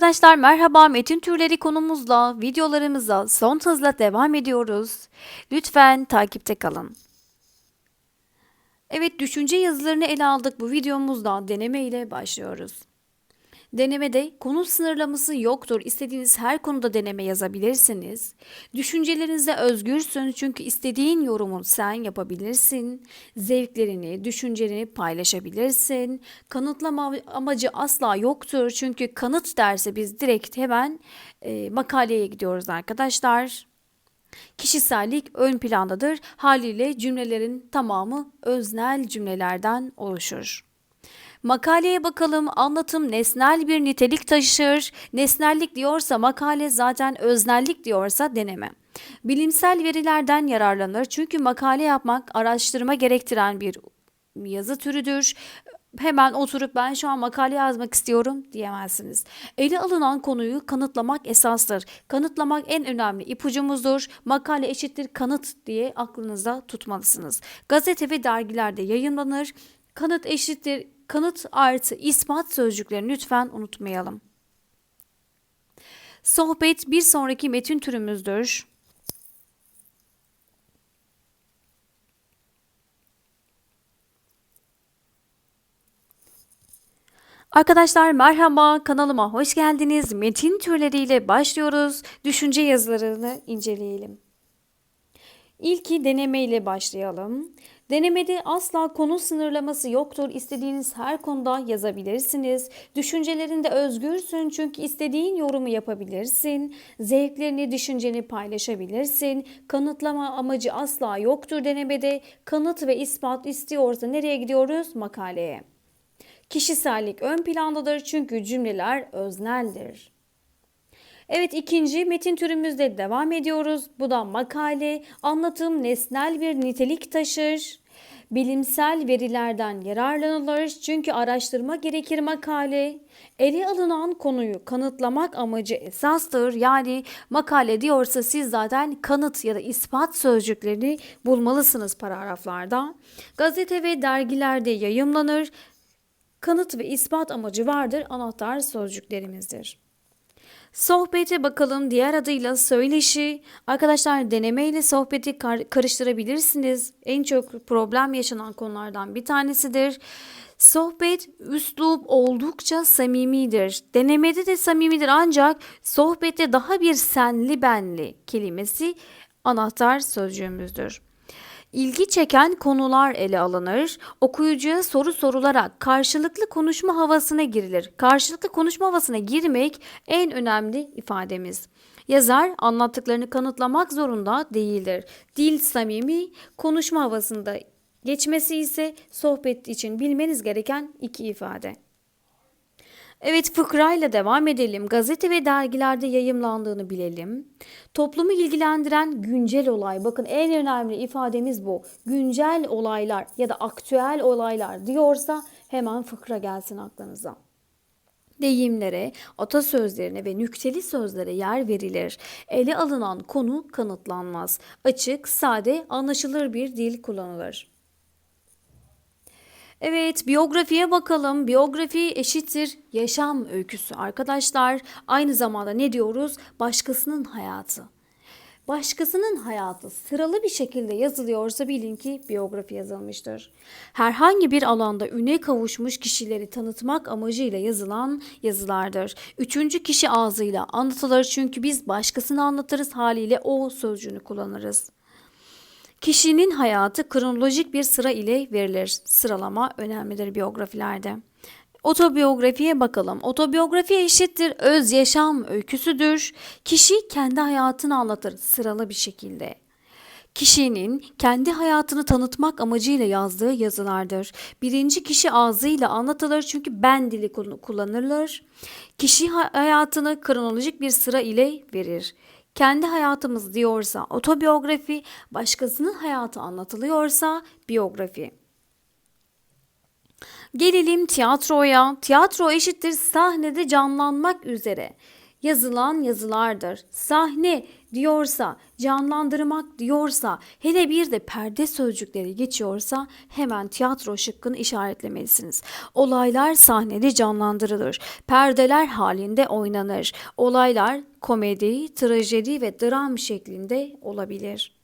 Arkadaşlar merhaba metin türleri konumuzla videolarımıza son hızla devam ediyoruz. Lütfen takipte kalın. Evet düşünce yazılarını ele aldık bu videomuzda deneme ile başlıyoruz. Denemede konu sınırlaması yoktur. İstediğiniz her konuda deneme yazabilirsiniz. Düşüncelerinizde özgürsün çünkü istediğin yorumu sen yapabilirsin. Zevklerini, düşüncelerini paylaşabilirsin. Kanıtlama amacı asla yoktur çünkü kanıt derse biz direkt hemen e, makaleye gidiyoruz arkadaşlar. Kişisellik ön plandadır. Haliyle cümlelerin tamamı öznel cümlelerden oluşur. Makaleye bakalım. Anlatım nesnel bir nitelik taşır. Nesnellik diyorsa makale zaten öznellik diyorsa deneme. Bilimsel verilerden yararlanır. Çünkü makale yapmak araştırma gerektiren bir yazı türüdür. Hemen oturup ben şu an makale yazmak istiyorum diyemezsiniz. Ele alınan konuyu kanıtlamak esastır. Kanıtlamak en önemli ipucumuzdur. Makale eşittir kanıt diye aklınızda tutmalısınız. Gazete ve dergilerde yayınlanır. Kanıt eşittir kanıt artı ispat sözcüklerini lütfen unutmayalım. Sohbet bir sonraki metin türümüzdür. Arkadaşlar merhaba kanalıma hoş geldiniz. Metin türleriyle başlıyoruz. Düşünce yazılarını inceleyelim. İlki deneme ile başlayalım. Denemede asla konu sınırlaması yoktur. İstediğiniz her konuda yazabilirsiniz. Düşüncelerinde özgürsün çünkü istediğin yorumu yapabilirsin. Zevklerini, düşünceni paylaşabilirsin. Kanıtlama amacı asla yoktur denemede. Kanıt ve ispat istiyorsa nereye gidiyoruz? Makaleye. Kişisellik ön plandadır çünkü cümleler özneldir. Evet ikinci metin türümüzde devam ediyoruz. Bu da makale, anlatım nesnel bir nitelik taşır. Bilimsel verilerden yararlanılır çünkü araştırma gerekir makale. Ele alınan konuyu kanıtlamak amacı esastır. Yani makale diyorsa siz zaten kanıt ya da ispat sözcüklerini bulmalısınız paragraflarda. Gazete ve dergilerde yayımlanır. Kanıt ve ispat amacı vardır anahtar sözcüklerimizdir. Sohbete bakalım diğer adıyla söyleşi. Arkadaşlar deneme ile sohbeti kar- karıştırabilirsiniz. En çok problem yaşanan konulardan bir tanesidir. Sohbet üslup oldukça samimidir. Denemede de samimidir ancak sohbette daha bir senli benli kelimesi anahtar sözcüğümüzdür. İlgi çeken konular ele alınır. Okuyucuya soru sorularak karşılıklı konuşma havasına girilir. Karşılıklı konuşma havasına girmek en önemli ifademiz. Yazar anlattıklarını kanıtlamak zorunda değildir. Dil samimi, konuşma havasında geçmesi ise sohbet için bilmeniz gereken iki ifade. Evet fıkrayla devam edelim. Gazete ve dergilerde yayımlandığını bilelim. Toplumu ilgilendiren güncel olay. Bakın en önemli ifademiz bu. Güncel olaylar ya da aktüel olaylar diyorsa hemen fıkra gelsin aklınıza. Deyimlere, atasözlerine ve nükteli sözlere yer verilir. Ele alınan konu kanıtlanmaz. Açık, sade, anlaşılır bir dil kullanılır. Evet, biyografiye bakalım. Biyografi eşittir yaşam öyküsü arkadaşlar. Aynı zamanda ne diyoruz? Başkasının hayatı. Başkasının hayatı sıralı bir şekilde yazılıyorsa bilin ki biyografi yazılmıştır. Herhangi bir alanda üne kavuşmuş kişileri tanıtmak amacıyla yazılan yazılardır. Üçüncü kişi ağzıyla anlatılır çünkü biz başkasını anlatırız haliyle o sözcüğünü kullanırız. Kişinin hayatı kronolojik bir sıra ile verilir. Sıralama önemlidir biyografilerde. Otobiyografiye bakalım. Otobiyografi eşittir öz yaşam öyküsüdür. Kişi kendi hayatını anlatır sıralı bir şekilde. Kişinin kendi hayatını tanıtmak amacıyla yazdığı yazılardır. Birinci kişi ağzıyla anlatılır çünkü ben dili kullanılır. Kişi hayatını kronolojik bir sıra ile verir kendi hayatımız diyorsa otobiyografi, başkasının hayatı anlatılıyorsa biyografi. Gelelim tiyatroya. Tiyatro eşittir sahnede canlanmak üzere. Yazılan yazılardır. Sahne diyorsa, canlandırmak diyorsa, hele bir de perde sözcükleri geçiyorsa hemen tiyatro şıkkını işaretlemelisiniz. Olaylar sahnede canlandırılır. Perdeler halinde oynanır. Olaylar komedi, trajedi ve dram şeklinde olabilir.